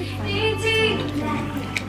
ดีที่ไ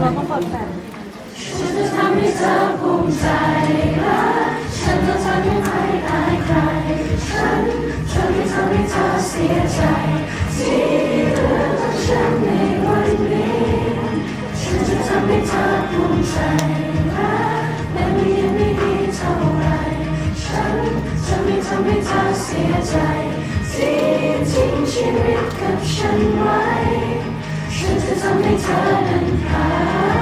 เราต้องเปิดแฟลชฉันจะทำให้เธอภูมิใจรักฉันจะทำให้ไม่อายใคร ฉันจะไม่ทำให้เธอเสียใจ ที่เหลือจากฉันในวันนี้ ฉันจะทำให้เธอภูมิใจรักแม้ว่ายังไม่ดีเท่าไร ฉันจะไม่ทำให้เธอเสียใจ ที่ทิ้งชีวิตกับฉันไว้ ทำให้เธอนั้นหา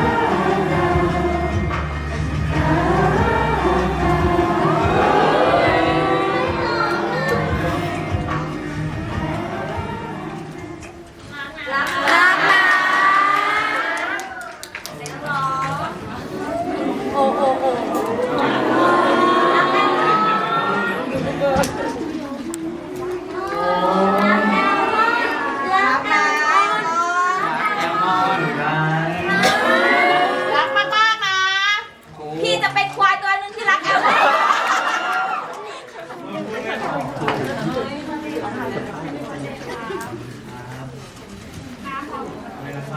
ใ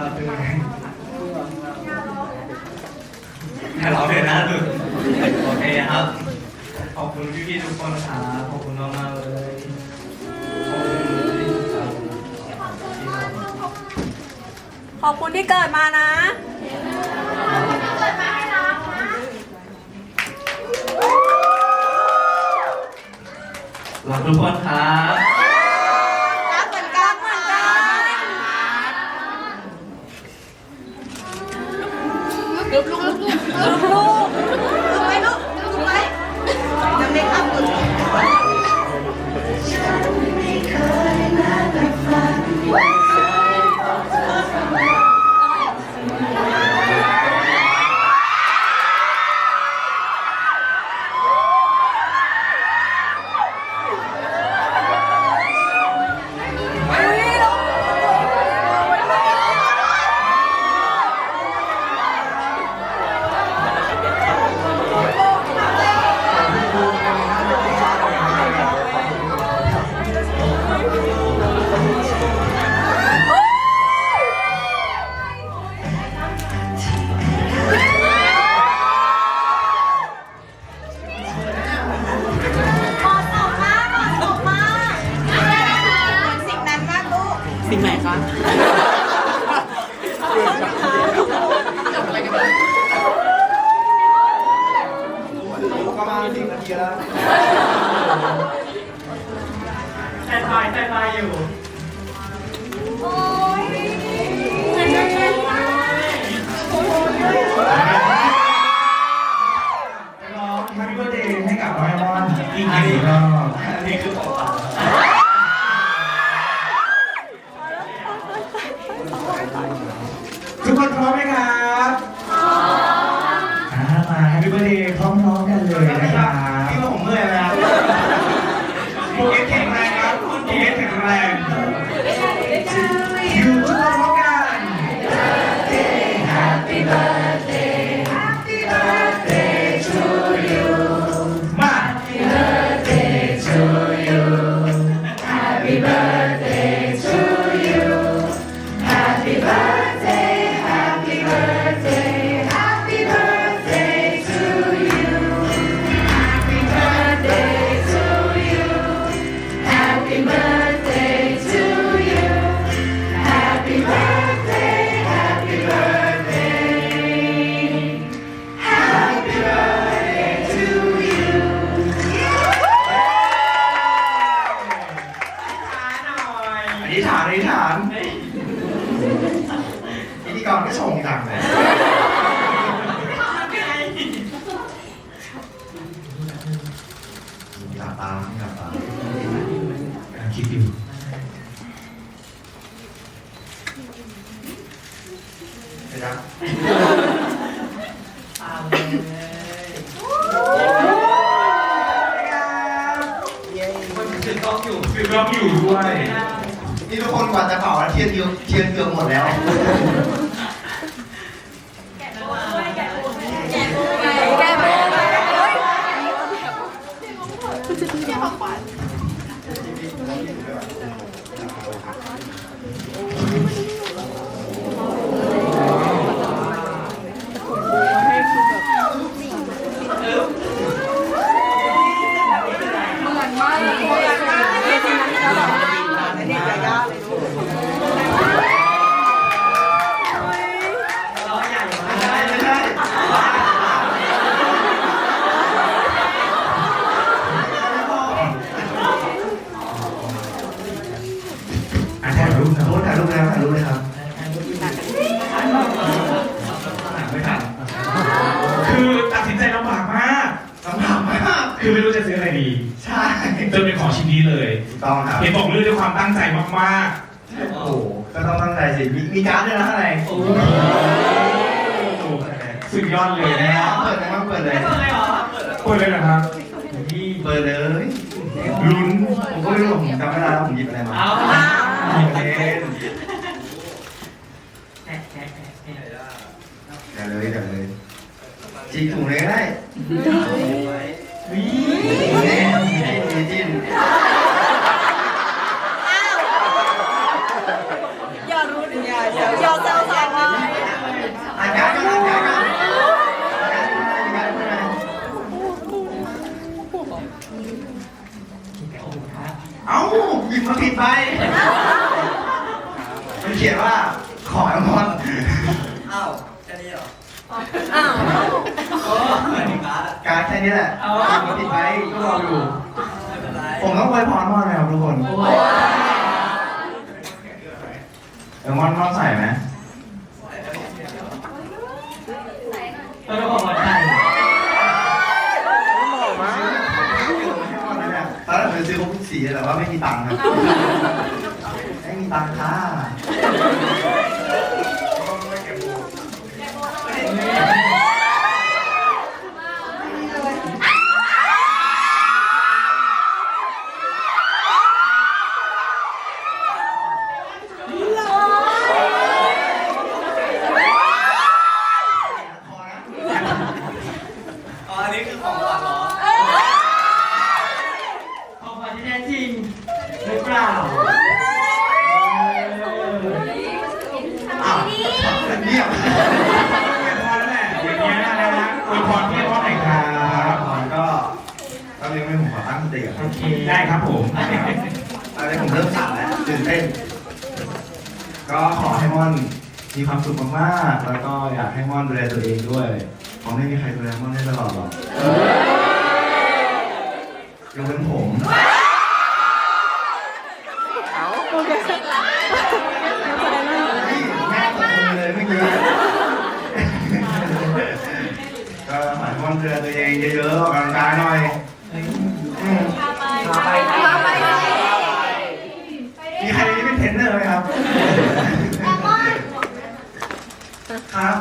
ห้เราเลยนะลูโอเคครับ ขอบคุณพี่ๆทุกคนครับขอบคุณมากๆเลย ขอบคุณครับขอบคุณที่เกิดมานะรักทุกคนครับารพิธีกรก็ชงดังเลยหลับตาหลับตาคิดอยู่นะครับเอาเลยคนถือกล้องอยู่ถือกล้องอยู่ด้วย นี่ทุกคนกว่าจะเป่าแล้วเทียนเดียวเทียนเกือบหมดแล้ว แก้ไป ล้อใหญ่มาก ไม่ใช่ อะถ่ายรูปนะ โน้ตถ่ายรูปแล้วถ่ายรูปเลยครับ ไม่ทันคือตัดสินใจลำบากมาก สำคัญมาก คือไม่รู้จะซื้ออะไรดี ใช่ จนเป็นของชิ้นนี้เลย ถูกต้องครับ เห็นบอกเลือกด้วยความตั้งใจมากโอ้โหก็ต้องตั้งใจสิมีมีการ์ดด้วยนะข้างในโอ้ๆโอ้สุดยอดเลยนะฮะเปิดนะครับเปิดเลยไม่เปิดเลยเหรอเปิดเปิดเลยนะครับนี่เปิดเลยลุ้นผมก็ไม่รู้ผมจำไม่ได้แล้วผมหยิบอะไรมาเอาหยิบเองแอะแอะแอะแอะเดี๋ยวเลยเดี๋ยวเลยจีถุงเลยก็ได้วิ่นี่จีจิ้น ไป มันเขียนว่าขอแอลมอนอ้าวแค่นี้เหรออ้าวโอ้ไม่ถึงการ์ดอะการ์ดแค่นี้แหละเอาหยิบมาผิดไปก็รออยู่ ไม่เป็นไรผมต้องอวยพรมอนนะครับทุกคนโอ้ยเอลมอนมอนใส่ไหมเราจะบอกว่า ว่าไม่มีตังค์ครับไม่มีตังค์ค่ะ อ๋ออันนี้คือของขวัญเหรอของขวัญที่แท้จริงหรือเปล่า อ้าวเงียบ พอแล้วแหละอย่างเงี้ยนะฮะอวยพรพี่พ่อหน่อยครั ครับ บผมก็ตอนนี้ไม่ผมขอตั้งสติก่อน โอเค ได้ครับผม ตอนนี้ผมเริ่มสั่นแล้วตื่นเต้น ก็ขอให้ม่อนมีความสุขมากๆ แล้วก็อยากให้ม่อนดูแลตัวเองด้วยเพราะไม่มีใครดูแลม่อนได้ตลอดหรอกยกเว้นผมนี่แม่ตกมือเลยเมื่อกี้ก็หมายความว่าดูแลตัวเองเยอะๆออกกำลังกายหน่อยอืม มาไป มาไป มีใครเป็นเทรนเนอร์ไหมครับ ครับ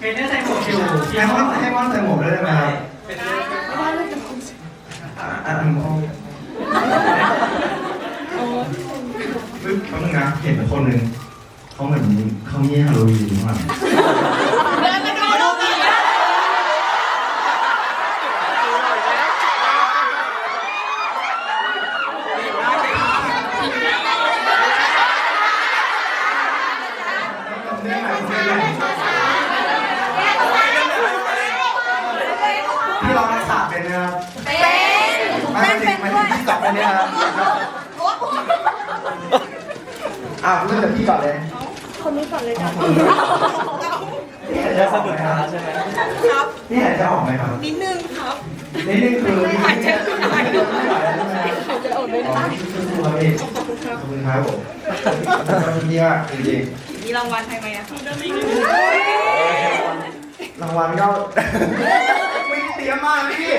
เป็นเนื้อใส่ หมวกอยู่ให้มอนให้มอนใส่หมวกด้วยได้ไหมครับเป็นเนื้ออะอะผมเอาปึ๊บแป๊บนึงนะเห็นคนหนึ่งเขาเหมือนเขามีฮาโลวีนอยู่ข้างหลัง เดินมาดูลูกอีกแล้ว พี่ร้องรักษาเป็นไหมครับ เป็น ไม่ เต้น ไม่ เป็น ไม่ ด้วย พี่กลับเป็นไหมครับอ้าวเริ่มจากพี่ก่อนเลย คนนี้ก่อนเลยจ้ะพี่หายใจออกไหมครับใช่ไหมครับพี่หายใจออกไหมครับนิดนึงครับนี่นี่คือพี่หายใจไม่ได้ไม่ไหวแล้วใช่ไหมหายใจออกไม่ได้อ๋อสู้ๆครับขอบคุณครับผมขอบคุณพี่มากจริงมีรางวัลให้ไหมอะรางวัลก็ไม่เตรียมมากพี่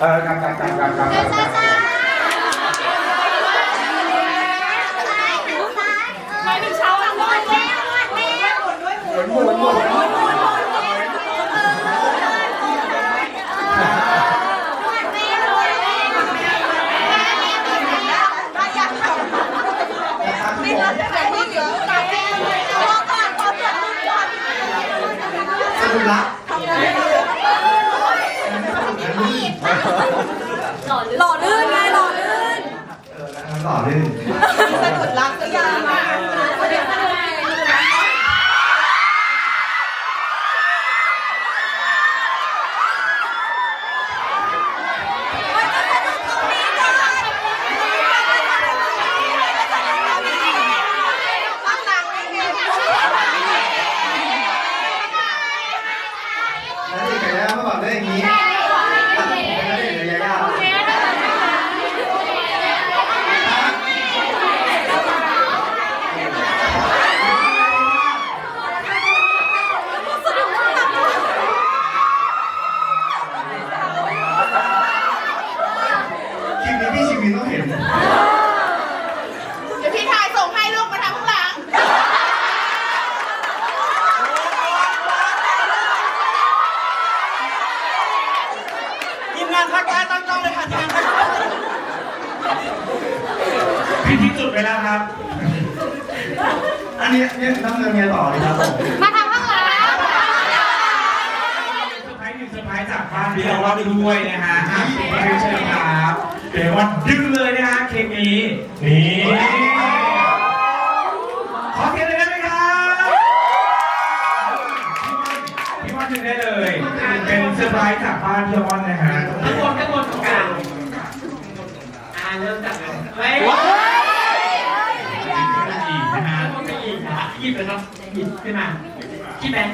เออกลับกลับกลับกลับกลับกลับกลับ หมายถึงเช้าวันด้วยหมุนด้วยหมุนด้วยหมุน สนุกละ หล่อลื่นไงหล่อลื่น เออแล้วต่อเรื่อง สะดุดรักหรือยัง แล้วเด็กกับย่าเมื่อก่อนเล่นอย่างนี้แล้วผมเป็นเด็กกับย่า คลิปนี้พี่ชิมินต้องเห็น เดี๋ยวพี่ถ่ายส่งให้ลูกมาทำข้างหลัง ทีมงานพักการตั้งกล้องเลยค่ะทีมงานพักพี่ทิ้งจุดไป แล้วครับ อันนี้เนี่ยดำเนินไงต่อเลยครับผมมาทำข้างหลังเซอร์ไพรส์หนึ่งเซอร์ไพรส์จากบ้านพี่เราว่าไปด้วยนะฮะอะขอเรียนเชิญครับเดี๋ยววันดึงเลยนะฮะเค้กนี้นี่ขอเสียงเลยได้ไหมครับพี่วันดึงได้เลย เป็นเซอร์ไพรส์จากบ้านพี่ออนนะฮะข้างบนข้างบนตรงกลางอ่าเริ่มจากเลยไม่ อีกนะฮะ ไม่หยิบนะหยิบเลยครับ หยิบขึ้นมาที่แบงค์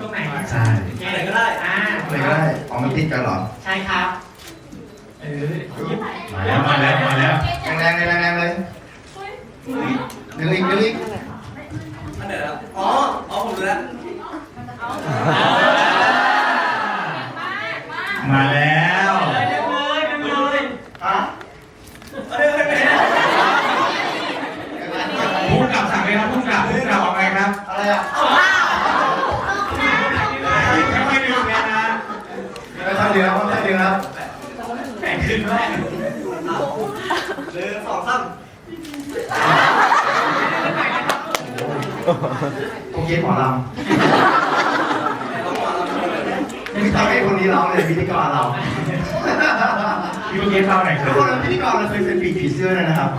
ตรงไหนใช่อะไรก็ได้อ่าเลยก็ได้อ๋อมันติดกันเหรอ ใช่ครับเออหยิบมาแล้วมาแล้วมาแล้วแรงๆเลยแรงๆเลยดึงอีกดึงอีกอันเดี๋ยวอ๋ออ๋อผมรู้แล้วมาแล้วเลยเดินเลยเดินเลยอะเดินเลยพูดกับสั่งเลยครับพูดกับพูดกับว่าไงครับ อะไรอะค่ดึงนะฮะไม่ค่อยดียวไม่ค่อยดียวครับแต่งขึ้นด้วยหนึ่งสองสามผมเย็นหมอลำไม่ต้องให้คนนี้เร้องเลยพิธีกรเราพี่เมื่อกี้เล่าหนทุกคนอะพิธีกรเราเคยเป็นปีกผีเสื้อนะครับ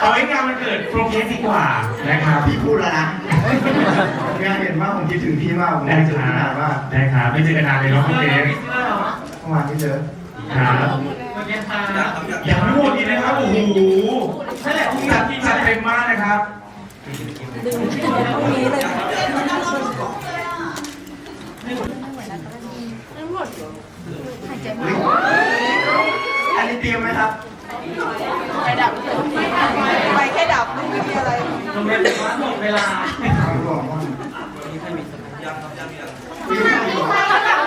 เอาไว้งานมันเกิดโปรเกสดีกว่านะครับ พี่พูดแล้วนะงานเห็นมากผมคิดถึงพี่มากผมได้คิดถึงคพี่รันาบนมากได้ครับไม่เจอกันนานเลยเนาะโปรเกสเมื่อวานที่เจอครับเมื่อกี้ทางยังไม่หมดอีกนะครับ โอ้โหนั่นแหละจัดจัดเต็มมากนะครับ อันนี้เตรียมไหมครับ ไปดับไปแค่ดับไม่มีอะไรทำไมถึงว่าหมดเวลาเอาหลวงว่ายังครับยังยัง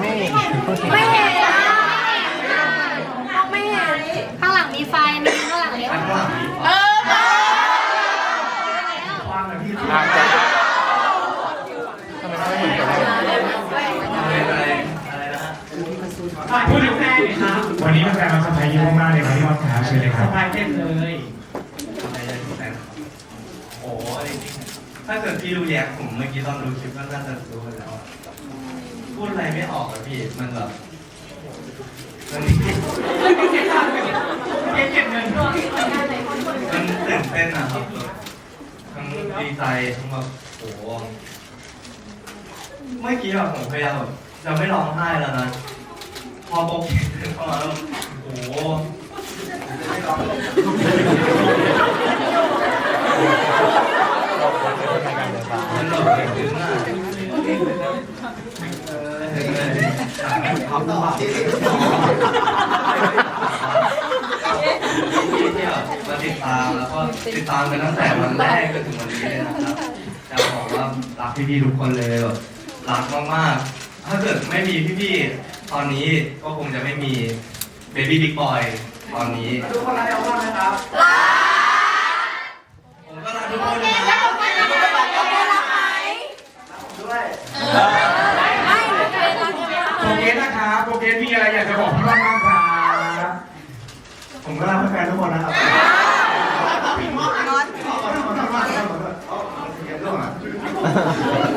ไม่เห็นอะไม่เห็นไม่เห็นข้างหลังมีไฟมีข้างหลังเลี้ยวข้างหลังมีเออความนะพี่พูดถึงแฟนครับวันนี้แฟนๆมาเซอร์ไพรส์เยอะมากๆเลยครับพี่อมอนครับเชิญเลยครับสบายเต็มเลยโอ้ยถ้าเกิดพี่รู้แยกผมเมื่อกี้ตอนดูคลิปก็น่าจะรู้กันแล้วอะ พูดอะไรไม่ออกอะพี่ มันแบบมันเก็บเก็บเงินมันตื่นเต้นอะครับทั้งดีใจทั้งแบบโอ้โหเมื่อกี้แบบผมพยายามแบบจะไม่ร้องไห้แล้วนะ พอโปกเข้ามาแล้วโอ้โหมันหลบเก่งถึงอะ เออถึงเลยทำต่อที่ที่ที่แบบมาติดตามแล้วก็ติดตามกันตั้งแต่วันแรกจนถึงวันนี้เลยนะครับจะบอกว่ารักพี่ๆทุกคนเลยแบบรักมากๆ ถ้าเกิดไม่มีพี่ๆตอนนี้ก็คงจะไม่มีเบบี้บิ๊กบอยตอนนี้ทุกคนรักเอลมอนนะครับผมก็รักทุกคนนะครับด้วย ก็รักแฟนทุกคนนะครับ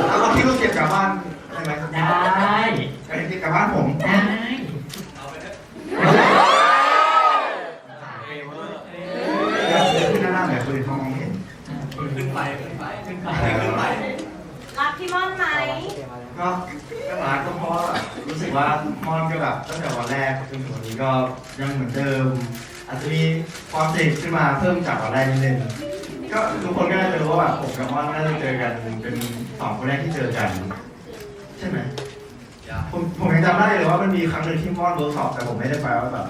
เอาที่ลูกเก็บกลับบ้านได้ไหมได้ไปเก็บกลับบ้านผมได้ขึ้นหน้าแบบปืนเขามองไม่เห็นขึ้นไปขึ้นไปขึ้นไปขึ้นไปรักพี่ม่อนไหมก็ก็รักก็เพราะว่ารู้สึกว่าม่อนก็แบบตั้งแต่วันแรกจนถึงวันนี้ก็ยังเหมือนเดิม อาจจะมีความสนิทขึ้นมาเพิ่มจากวันแรกนิดนึงก็ทุกคนก็น่าจะรู้ว่าแบบผมกับมอนน่าจะเจอกันเป็นสองคนแรกที่เจอกัน ใช่ไหมอย่าผมผมยังจำได้เลยว่ามันมีครั้งหนึ่งที่มอนเวิร์กช็อปแต่ผมไม่ได้ไปว่าแบบ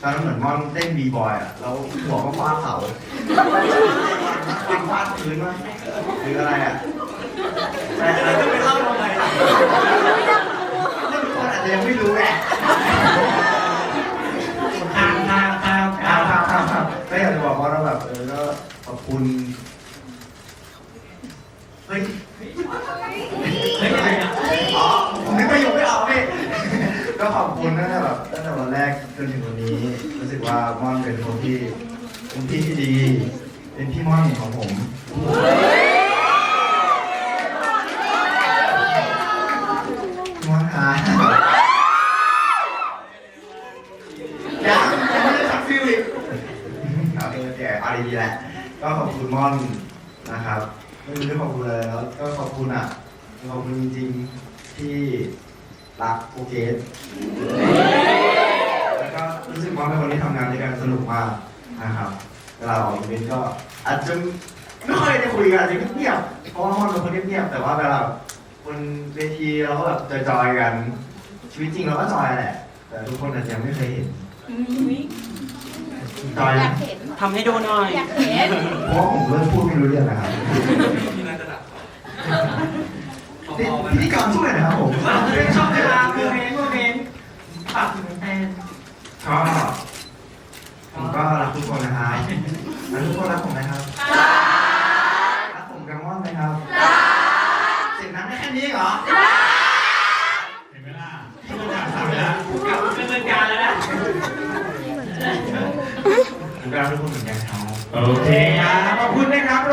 ตอนนั้นเหมือนมอนเต้นบีบอยอะแล้วหัวก็ฟาดเสาฟาดพื้นว่าหรืออะไรอะแต่ จนถึงวันนี้รู้สึกว่าม่อนเป็นคนที่เป็นพี่ที่ดี เป็นพี่ม่อนของผม ม่อนหายังยังไม่ได้สักฟิวอีกโอาเคโอเคเอาดีๆแหละ ก็ขอบคุณม่อนนะครับไม่รู้จะขอบคุณอะไรแล้วก็ขอบคุณอะขอบคุณจริงๆที่รักโอเค ก็รู้สึกว่าเป็นคนที่ทำงานด้วยกันสนุกมากนะครับเวลาออกอีเวนต์ก็อาจจะไม่ค่อยได้คุยกันอาจจะเงียบๆเพราะว่าม่อนเป็นคนเงียบๆแต่ว่าเวลาบนเวทีเราก็แบบจอยๆกัน ชีวิตจริงเราก็จอยแหละ แต่ทุกคนอาจจะยังไม่เคยเห็นจอยทำให้ดูหน่อยเพราะว่าผมเริ่มพูดไม่รู้เรื่องนะครับที่น่าจะดักพพิอๆกันธีกรช่วยหนะครับผมเป็นช่องเวลาโมเมนต์โมเมนต์ฝากถึงแฟน ก็ผมก็รักทุกคนนะครับรักทุกคนรักผมนะครับรักผมกังวลไหมครับเสียงนั้นได้แค่นี้เหรอเห็นไหมล่ะทุกคนอยากสั่งแล้วกลับดำเนินการแล้วนะผมก็รักทุกคนเหมือนกันครับโอเคครับขอบคุณนะครับโร